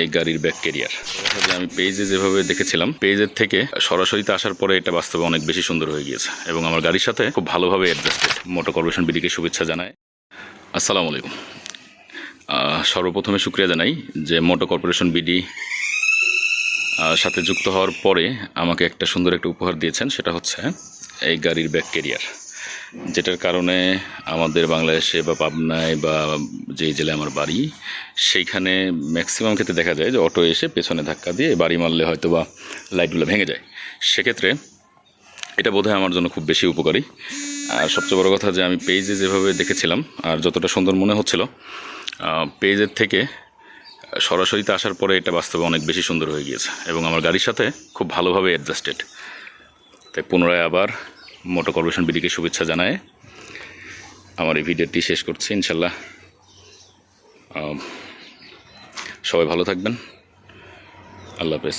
এই গাড়ির back career আমি পেজে যেভাবে দেখেছিলাম। পেজের থেকে সরাসরিতে আসার পরে এটা বাস্তবে অনেক বেশি সুন্দর হয়ে গিয়েছে এবং আমার গাড়ির সাথে খুব ভালোভাবে অ্যাডজাস্টেড মোটর কর্পোরেশন বিডিকে শুভেচ্ছা জানায়। আসসালামু আলাইকুম। সর্বপ্রথমে শুক্রিয়া জানাই যে মোটর কর্পোরেশন বিডি সাথে যুক্ত হওয়ার পরে আমাকে একটা সুন্দর একটা উপহার দিয়েছেন। সেটা হচ্ছে এই গাড়ির ব্যাক কেরিয়ার যেটার কারণে আমাদের বাংলাদেশে বা পাবনায় বা যে জেলায় আমার বাড়ি, সেইখানে ম্যাক্সিমাম ক্ষেত্রে দেখা যায় যে অটো এসে পেছনে ধাক্কা দিয়ে বাড়ি মারলে হয়তো বা লাইটগুলো ভেঙে যায়। সেক্ষেত্রে এটা বোধহয় আমার জন্য খুব বেশি উপকারী। আর সবচেয়ে বড় কথা যে আমি পেজে যেভাবে দেখেছিলাম, আর যতটা সুন্দর মনে হচ্ছিল পেজের থেকে সরাসরিতে আসার পরে এটা বাস্তবে অনেক বেশি সুন্দর হয়ে গিয়েছে এবং আমার গাড়ির সাথে খুব ভালোভাবে অ্যাডজাস্টেড তাই পুনরায় আবার মোটর কর্পোরেশন বিডিকে শুভেচ্ছা জানায়। আমার এই ভিডিওটি শেষ করছি ইনশাল্লাহ সবাই ভালো থাকবেন। আল্লাহ হাফেজ।